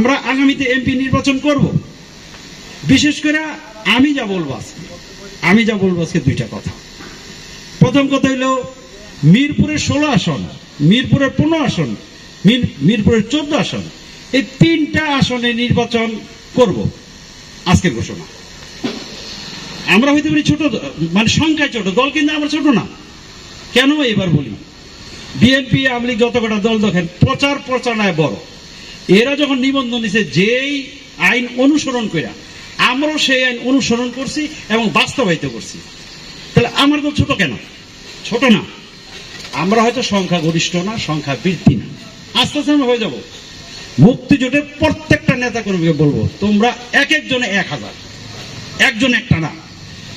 আমরা আগামীতে এমপি নির্বাচন করব। বিশেষ করে আমি যা বলব আজকে, আমি যা বলব আজকে দুইটা কথা। প্রথম কথা হইল মিরপুরের ষোলো আসন মিরপুরের পনেরো আসন, মির মিরপুরের চোদ্দ আসন, এই তিনটা আসনে নির্বাচন করব আজকের ঘোষণা। আমরা হইতে পারি ছোট মানে সংখ্যায় ছোট দল, কিন্তু আমরা ছোট না। কেন এবার বলি? বিএনপি, আওয়ামী লীগ যত কটা দল দেখেন, প্রচার প্রচারণায় বড়। এরা যখন নিবন্ধন দিছে, যেই আইন অনুসরণ করে আমরাও সেই আইন অনুসরণ করছি এবং বাস্তবায়িত করছি। তাহলে আমার দল ছোট কেন? ছোট না। আমরা হয়তো সংখ্যা গরিষ্ঠ না, সংখ্যা বৃদ্ধি না। আস্তে আস্তে আমরা হয়ে যাব। মুক্তিজোটের প্রত্যেকটা নেতা কর্মীকে বলব, তোমরা এক একজনে এক হাজার। একজন একটা না।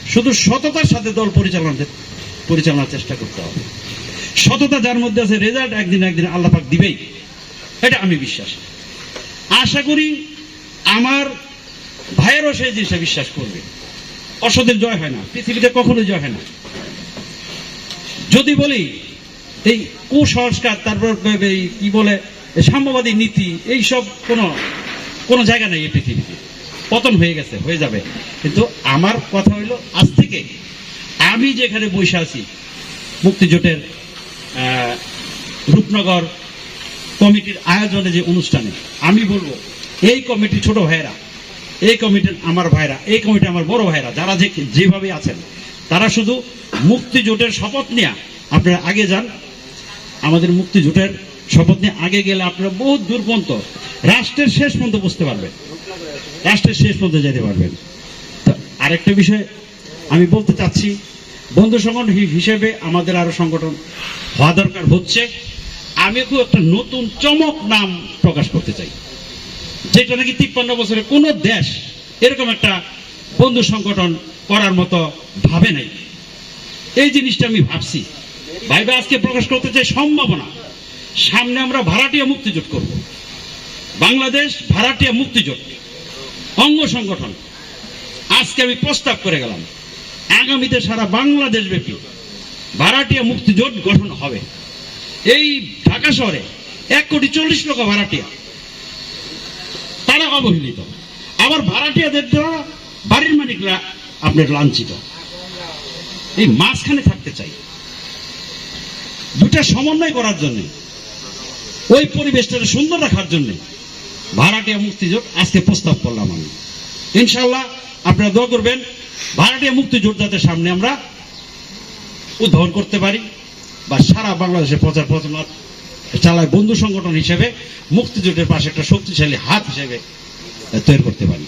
শুধু সততার সাথে দল পরিচালনা পরিচালনার চেষ্টা করতে হবে। সততা যার মধ্যে আছে রেজাল্ট একদিন একদিন আল্লাহ পাক দিবেই। এটা আমি বিশ্বাস। আশা করি আমার ভাইয়েরও সেই জিনিসটা বিশ্বাস করবে। অসদের জয় হয় না, পৃথিবীতে কখনো জয় হয় না। যদি বলি, এই কুসংস্কার, তারপর এই কি বলে সাম্যবাদী নীতি এই সব কোনো কোনো জায়গা নেই এই পৃথিবীতে। পতন হয়ে গেছে, হয়ে যাবে। কিন্তু আমার কথা হইল, আজ থেকে আমি যেখানে বসে আছি মুক্তিজোটের রূপনগর কমিটির আয়োজনে যে অনুষ্ঠানে, আমি বলব, এই কমিটি ছোট ভাইয়েরা, এই কমিটির আমার ভাইরা এই কমিটি আমার বড় ভাইরা যারা যে যেভাবে আছেন, তারা শুধু মুক্তিজোটের শপথ নেয়া, আপনারা আগে যান। আমাদের মুক্তিজোটের শপথ নিয়ে আগে গেলে আপনারা বহুত দূর পর্যন্ত, রাষ্ট্রের শেষ পর্যন্ত বুঝতে পারবেন। রাষ্ট্রের শেষ পর্যন্ত যেতে পারবেন। আরেকটা বিষয় আমি বলতে চাচ্ছি বন্ধু সংগঠন হিসেবে আমাদের আরও সংগঠন হওয়া দরকার হচ্ছে। আমি খুব একটা নতুন চমক নাম প্রকাশ করতে চাই। যেটা নাকি তিপ্পান্ন বছরে কোনো দেশ এরকম একটা বন্ধু সংগঠন করার মতো ভাবে নাই। এই জিনিসটা আমি ভাবছি। ভাইবে, আজকে প্রকাশ করতে চাই সম্ভাবনা। সামনে আমরা ভাড়াটিয়া মুক্তিজোট করব। বাংলাদেশ ভাড়াটিয়া মুক্তিজোট অঙ্গ সংগঠন। আজকে আমি প্রস্তাব করে গেলাম, আগামীতে সারা বাংলাদেশ ব্যাপী ভাড়াটিয়া মুক্তিজোট গঠন হবে। এই ঢাকা শহরে এক কোটি চল্লিশ লক্ষ ভাড়াটিয়া। তারা অবহেলিত। আবার ভাড়াটিয়াদের দ্বারা বাড়ির মালিকরা আপনার লাঞ্ছিত। এই মাঝখানে থাকতে চাই। দুটা সমন্বয় করার জন্য, ওই পরিবেশটাকে সুন্দর রাখার জন্য ভাড়াটিয়া মুক্তিজোট আজকে প্রস্তাব করলাম আমি। ইনশাল্লাহ আপনারা দোয়া করবেন, ভাড়াটিয়া যাতে সামনে আমরা উদ্ভাবন করতে পারি। বা সারা বাংলাদেশে প্রচার প্রচার চালায় বন্ধু সংগঠন হিসেবে, মুক্তিযুদ্ধের পাশে একটা শক্তিশালী হাত হিসেবে তৈরি করতে পারি।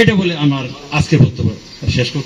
এটা বলে আমার আজকের বক্তব্য শেষ করতে